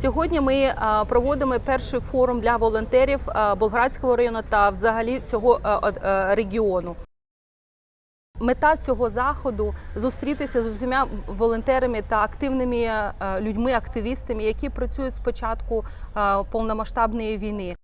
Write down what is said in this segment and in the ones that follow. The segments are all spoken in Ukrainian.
Сьогодні ми е, проводимо перший форум для волонтерів е, Болградського району та взагалі всього е, регіону. Мета цього заходу зустрітися з усіма волонтерами та активними людьми, активістами, які працюють з початку е, повномасштабної війни.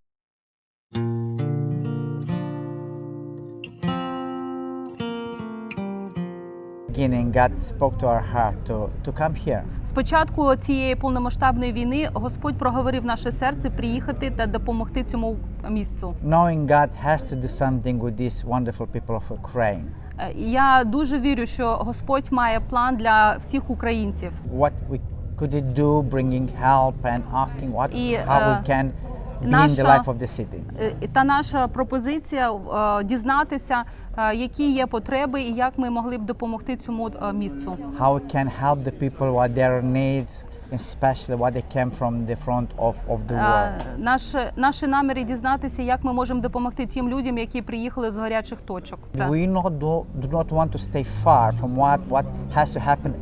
Beginning, God spoke to our heart to, to come here. З початку цієї повномасштабної війни Господь проговорив наше серце приїхати та допомогти цьому місцю. Knowing God has to do something with these wonderful people of Ukraine. Е, Я дуже вірю, що Господь має план для всіх українців. What we could do, bringing help and asking what, І, how е, we can in the life of the city. Е, Та наша пропозиція е, дізнатися, е, які є потреби і як ми могли б допомогти цьому е, місцю. How we can help the people, what their needs, especially what they came from the front of, of the war. Е, Наші, наші наміри дізнатися, як ми можемо допомогти тим людям, які приїхали з гарячих точок. We not do, do not want to stay far from what, what has to happen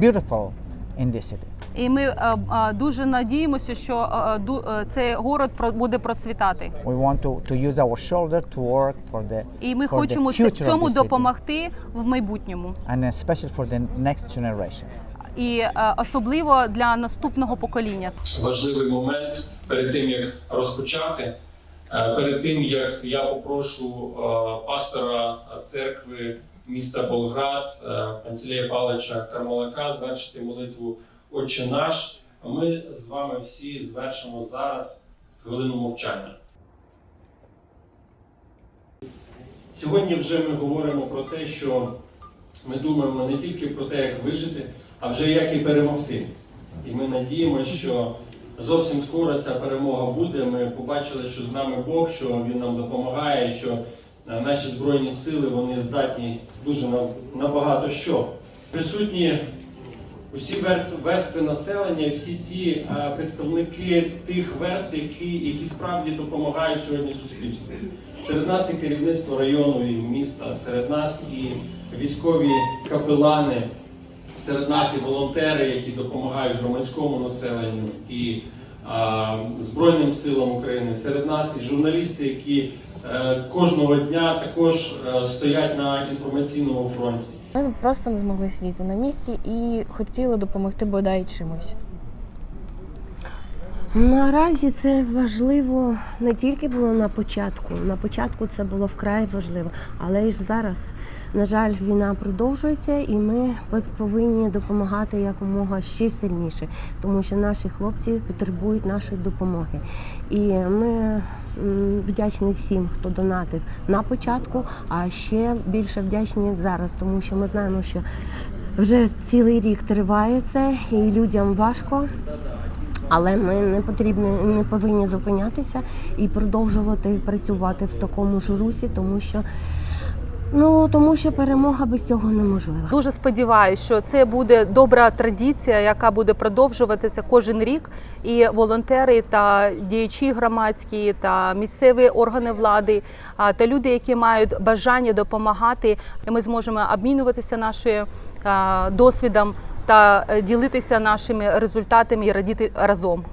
beautiful in this city. І ми е, е, дуже надіємося, що е, ду- цей город про- буде процвітати. We want to, to use our shoulder to work for the, І ми for хочемо future цьому допомогти в майбутньому. and especially for the next generation. І особливо для наступного покоління. важливий момент перед тим як розпочати. Перед тим як я попрошу пастора церкви міста Болград Пантелея Павловича Кармалака звершити молитву Отче наш. Ми з вами всі звершимо зараз хвилину мовчання. Сьогодні вже ми говоримо про те, що ми думаємо не тільки про те, як вижити, а вже як і перемогти. І ми надіємося, що зовсім скоро ця перемога буде. Ми побачили, що з нами Бог, що Він нам допомагає, що е, наші збройні сили вони здатні дуже на, на що. Присутні усі верстви населення, всі ті е, представники тих верств, які, які справді допомагають сьогодні суспільству. Серед нас і керівництво району і міста, серед нас і військові капелани, серед нас і волонтери, які допомагають громадському населенню і а, Збройним силам України, серед нас і журналісти, які е, кожного дня також е, стоять на інформаційному фронті. Ми просто не змогли сидіти на місці і хотіли допомогти бодай чимось. Наразі це важливо не тільки було на початку. На початку це було вкрай важливо, але ж зараз, на жаль, війна продовжується, і ми повинні допомагати якомога ще сильніше, тому що наші хлопці потребують нашої допомоги. І ми вдячні всім, хто донатив на початку, а ще більше вдячні зараз, тому що ми знаємо, що вже цілий рік триває це, і людям важко. Але ми не потрібні, не повинні зупинятися і продовжувати працювати в такому ж русі, тому що ну тому що перемога без цього неможлива. Дуже сподіваюся, що це буде добра традиція, яка буде продовжуватися кожен рік. І волонтери та діячі громадські та місцеві органи влади та люди, які мають бажання допомагати, ми зможемо обмінюватися нашим досвідом та е, ділитися нашими результатами і радіти разом.